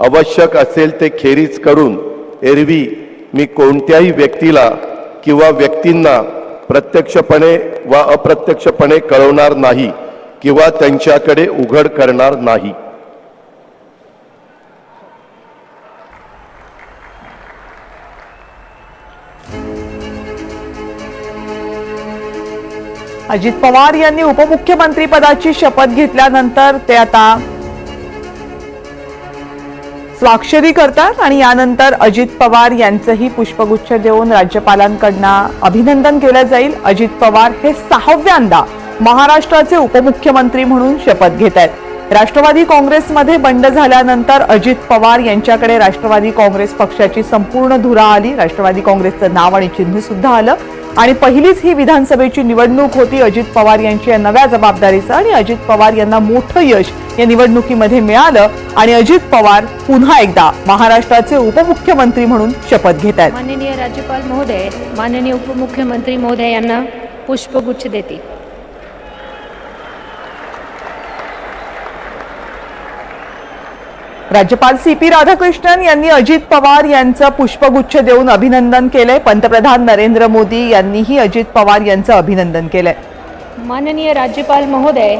आवश्यक असेल ते खेरीज करून एरवी मी कोणत्याही व्यक्तीला किंवा व्यक्तींना प्रत्यक्षपणे व अप्रत्यक्षपणे कळवणार नाही किंवा त्यांच्याकडे उघड करणार नाही. अजित पवार यांनी उपमुख्यमंत्री पदाची शपथ घेतल्यानंतर ते आता स्वाक्षरी करतात आणि यानंतर अजित पवार यांचंही पुष्पगुच्छ देऊन राज्यपालांकडनं अभिनंदन केलं जाईल. अजित पवार हे सहाव्यांदा महाराष्ट्राचे उपमुख्यमंत्री म्हणून शपथ घेत आहेत. राष्ट्रवादी काँग्रेसमध्ये बंड झाल्यानंतर अजित पवार यांच्याकडे राष्ट्रवादी काँग्रेस पक्षाची संपूर्ण धुरा आली. राष्ट्रवादी काँग्रेसचं नाव आणि चिन्ह सुद्धा आलं. आणि पहिलीच ही विधानसभेची निवडणूक होती अजित पवार यांची या नव्या जबाबदारीचं. आणि अजित पवार यांना मोठं यश या निवडणुकीमध्ये मिळालं. आणि अजित पवार पुन्हा एकदा महाराष्ट्राचे उपमुख्यमंत्री म्हणून शपथ घेत आहेत. माननीय राज्यपाल महोदय माननीय उपमुख्यमंत्री महोदय यांना पुष्पगुच्छ देतील. राज्यपाल सी पी राधाकृष्णन यांनी अजित पवार यांचं पुष्पगुच्छ देऊन अभिनंदन केलंय. पंतप्रधान नरेंद्र मोदी यांनीही अजित पवार यांचं अभिनंदन केलंय. माननीय राज्यपाल महोदय